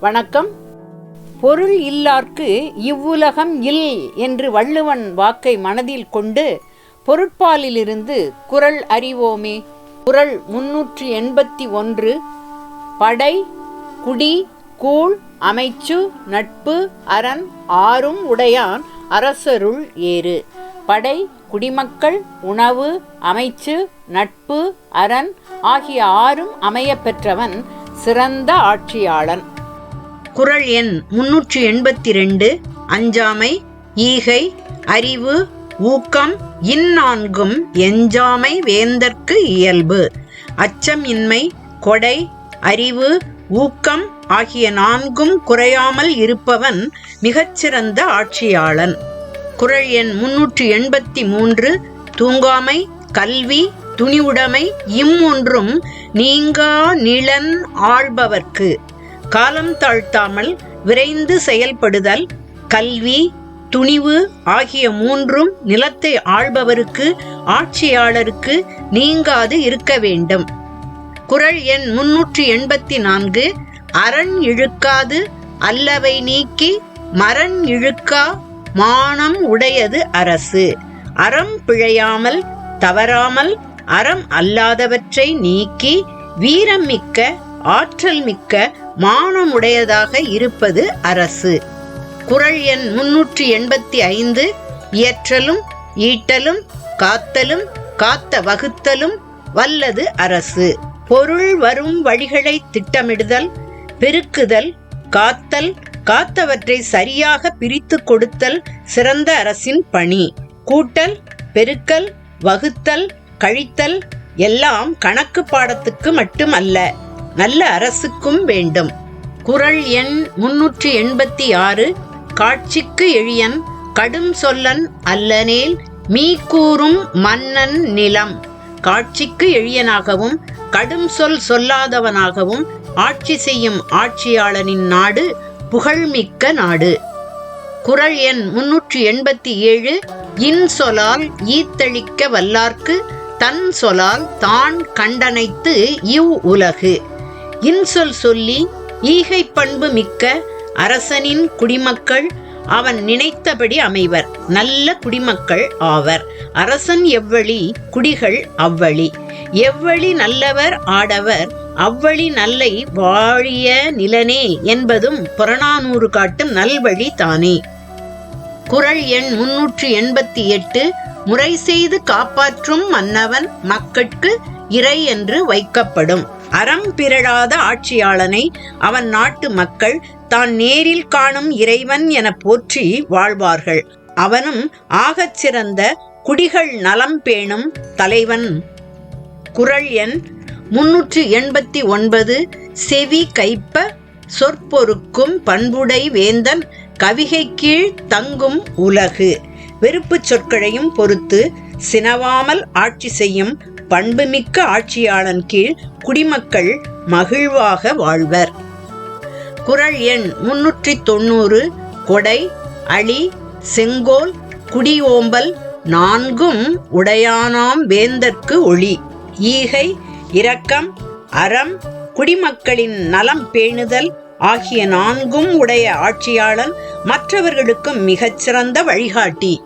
வணக்கம். பொருள் இல்லார்க்கு இவ்வுலகம் இல் என்று வள்ளுவன் வாக்கை மனதில் கொண்டு பொருட்பாலிலிருந்து குறள் அறிவோமே. குரல் முன்னூற்றி எண்பத்தி ஒன்று. படை குடி கூழ் அமைச்சு நட்பு அரண் ஆறும் உடையான் அரசருள் ஏறு. படை குடிமக்கள் உணவு அமைச்சு நட்பு அரண் ஆகிய ஆறும் அமையப்பெற்றவன் சிறந்த ஆட்சியாளன். குறள் எண் முன்னூற்றி எண்பத்தி ரெண்டு அஞ்சாமை ஈகை அறிவு ஊக்கம் இந்நான்கும் எஞ்சாமை வேந்தற்கு இயல்பு. அச்சம் இன்மை கொடை அறிவு ஊக்கம் ஆகிய நான்கும் குறையாமல் இருப்பவன் மிகச்சிறந்த ஆட்சியாளன். குறள் எண் முன்னூற்றி எண்பத்தி மூன்று தூங்காமை கல்வி துணிவுடைமை இம்மொன்றும் நீங்கா நிலன் ஆள்பவர்க்கு. காலம் தாழ்த்தாமல் விரைந்து செயல்படுதல் கல்வி துணிவு ஆகிய மூன்றும் நிலத்தை ஆள்பவருக்கு ஆட்சியாளருக்கு நீங்காது இருக்க வேண்டும். குறள் எண் முன்னூற்றி எண்பத்தி நான்கு அரண் இழுக்காது அல்லவை நீக்கி மரண் இழுக்கா மானம் உடையது அரசு. அறம் பிழையாமல் தவறாமல் அறம் அல்லாதவற்றை நீக்கி வீரம் மிக்க ஆற்றல் மிக்க மானமுடையதாக இருப்பது அரசு. குறள் எண் முன்னூற்றி எண்பத்தி ஐந்து இயற்றலும் ஈட்டலும் காத்தலும் காத்த வகுத்தலும் வல்லது அரசு. பொருள் வரும் வழிகளை திட்டமிடுதல் பெருக்குதல் காத்தல் காத்தவற்றை சரியாக பிரித்து கொடுத்தல் சிறந்த அரசின் பணி. கூட்டல் பெருக்கல் வகுத்தல் கழித்தல் எல்லாம் கணக்கு பாடத்துக்கு மட்டுமல்ல. நல்ல அரசுக்கும் வேண்டும். குறள் எண் முன்னூற்றி எண்பத்தி ஆறு. காட்சிக்கு எழியன் கடும் சொல்லன் அல்லனேல் மீ கூறும் மன்னன் நிலம். காட்சிக்கு எழியனாகவும் கடும் சொல் சொல்லாதவனாகவும் ஆட்சி செய்யும் ஆட்சியாளனின் நாடு புகழ்மிக்க நாடு. குறள் எண் முன்னூற்றி எண்பத்தி ஏழு. இன் சொலால் ஈத்தளிக்க வல்லார்க்கு தன் சொலால் தான் கண்டனைத்து இவ் உலகு. இன்சொல் சொல்லி ஈகை பண்பு மிக்க அரசனின் குடிமக்கள் அவன் நினைத்தபடி அமைவர். நல்ல குடிமக்கள் ஆவர். அரசன் எவ்வழி குடிகள் அவ்வழி. எவ்வழி நல்லவர் ஆடவர் அவ்வழி நல்லை வாழிய நிலனே என்பதும் புறநானூறு காட்டும் நல்வழி தானே. குறள் எண் முன்னூற்றி எண்பத்தி எட்டு முறை செய்து காப்பாற்றும் மன்னவன் மக்கட்கு இறை என்று வைக்கப்படும். அறம் பிறழாத ஆட்சியாளனை அவன் நாட்டு மக்கள் தான் நேரில் காணும் இறைவன் என போற்றி வாழ்வார்கள். அவனும் ஆகச் சிறந்த குடிகள் நலம் பேணும் தலைவன். குறள் எண் முன்னூற்று எண்பத்தி ஒன்பது. செவி கைப்ப சொற்பொருக்கும் பண்புடை வேந்தன் கவிகை கீழ் தங்கும் உலகு. வெறுப்புச் சொற்களையும் பொறுத்து சினவாமல் ஆட்சி செய்யும் பண்புமிக்க ஆட்சியாளன் கீழ் குடிமக்கள் மகிழ்வாக வாழ்வர். குறள் எண் முன்னூற்றி தொண்ணூறு கொடை அழி செங்கோல் குடியோம்பல் நான்கும் உடையானாம் வேந்தற்கு ஒளி. ஈகை இரக்கம் அறம் குடிமக்களின் நலம் பேணுதல் ஆகிய நான்கும் உடைய ஆட்சியாளன் மற்றவர்களுக்கும் மிகச்சிறந்த வழிகாட்டி.